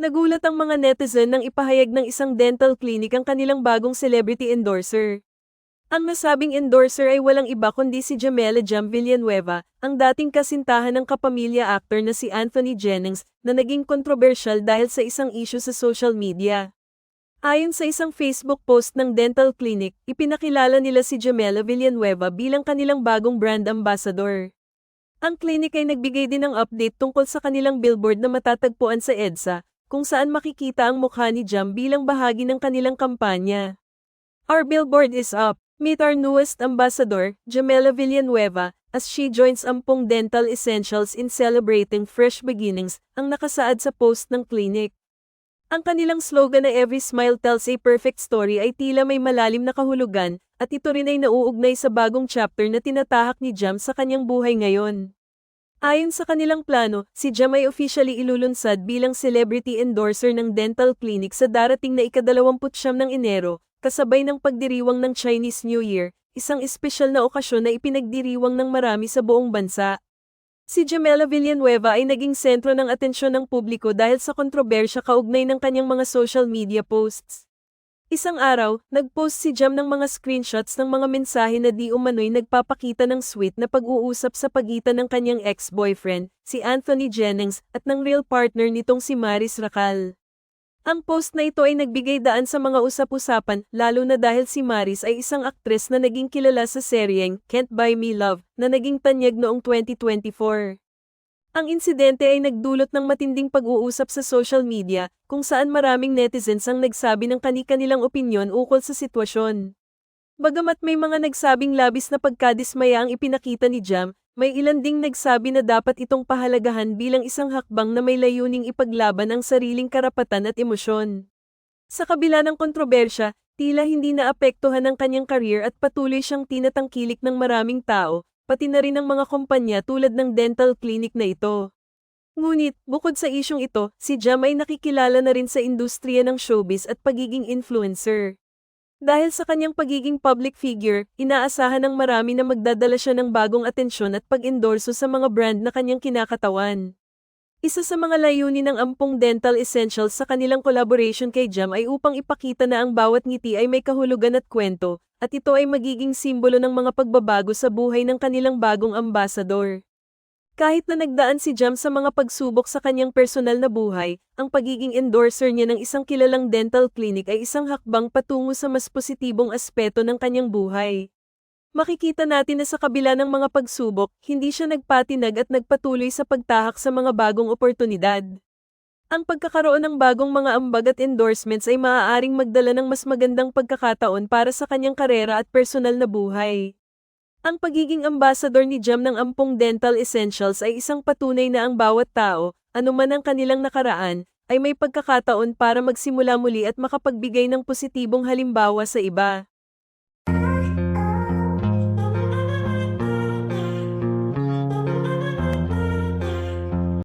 Nagulat ang mga netizen nang ipahayag ng isang dental clinic ang kanilang bagong celebrity endorser. Ang nasabing endorser ay walang iba kundi si Jamela Jam Villanueva, ang dating kasintahan ng kapamilya actor na si Anthony Jennings, na naging kontrobersyal dahil sa isang issue sa social media. Ayon sa isang Facebook post ng dental clinic, ipinakilala nila si Jamela Villanueva bilang kanilang bagong brand ambassador. Ang clinic ay nagbigay din ng update tungkol sa kanilang billboard na matatagpuan sa EDSA, kung saan makikita ang mukha ni Jam bilang bahagi ng kanilang kampanya. Our billboard is up. Meet our newest ambassador, Jamela Villanueva, as she joins Ampong Dental Essentials in celebrating fresh beginnings, ang nakasaad sa post ng clinic. Ang kanilang slogan na Every Smile Tells a Perfect Story ay tila may malalim na kahulugan, at ito rin ay nauugnay sa bagong chapter na tinatahak ni Jam sa kanyang buhay ngayon. Ayon sa kanilang plano, si Jam officially ilulunsad bilang celebrity endorser ng dental clinic sa darating na ikadalawamputsyam ng Enero, kasabay ng pagdiriwang ng Chinese New Year, isang espesyal na okasyon na ipinagdiriwang ng marami sa buong bansa. Si Jamela Villanueva ay naging sentro ng atensyon ng publiko dahil sa kontrobersya kaugnay ng kanyang mga social media posts. Isang araw, nag-post si Jam ng mga screenshots ng mga mensahe na di umano'y nagpapakita ng sweet na pag-uusap sa pagitan ng kanyang ex-boyfriend, si Anthony Jennings, at ng real partner nitong si Maris Racal. Ang post na ito ay nagbigay daan sa mga usap-usapan, lalo na dahil si Maris ay isang aktres na naging kilala sa seryeng Can't Buy Me Love, na naging tanyag noong 2024. Ang insidente ay nagdulot ng matinding pag-uusap sa social media, kung saan maraming netizens ang nagsabi ng kani-kanilang opinyon ukol sa sitwasyon. Bagamat may mga nagsabing labis na pagkadismaya ang ipinakita ni Jam, may ilan ding nagsabi na dapat itong pahalagahan bilang isang hakbang na may layuning ipaglaban ang sariling karapatan at emosyon. Sa kabila ng kontrobersya, tila hindi naapektuhan ang kanyang karir at patuloy siyang tinatangkilik ng maraming tao, pati na rin ng mga kumpanya tulad ng dental clinic na ito. Ngunit, bukod sa isyong ito, si Jam ay nakikilala na rin sa industriya ng showbiz at pagiging influencer. Dahil sa kanyang pagiging public figure, inaasahan ng marami na magdadala siya ng bagong atensyon at pag-endorso sa mga brand na kanyang kinakatawan. Isa sa mga layunin ng Ampong Dental Essentials sa kanilang collaboration kay Jam ay upang ipakita na ang bawat ngiti ay may kahulugan at kwento, at ito ay magiging simbolo ng mga pagbabago sa buhay ng kanilang bagong ambasador. Kahit na nagdaan si Jam sa mga pagsubok sa kanyang personal na buhay, ang pagiging endorser niya ng isang kilalang dental clinic ay isang hakbang patungo sa mas positibong aspeto ng kanyang buhay. Makikita natin na sa kabila ng mga pagsubok, hindi siya nagpatinag at nagpatuloy sa pagtahak sa mga bagong oportunidad. Ang pagkakaroon ng bagong mga ambag at endorsements ay maaaring magdala ng mas magandang pagkakataon para sa kanyang karera at personal na buhay. Ang pagiging ambassador ni Jam ng Ampong Dental Essentials ay isang patunay na ang bawat tao, anuman ang kanilang nakaraan, ay may pagkakataon para magsimula muli at makapagbigay ng positibong halimbawa sa iba.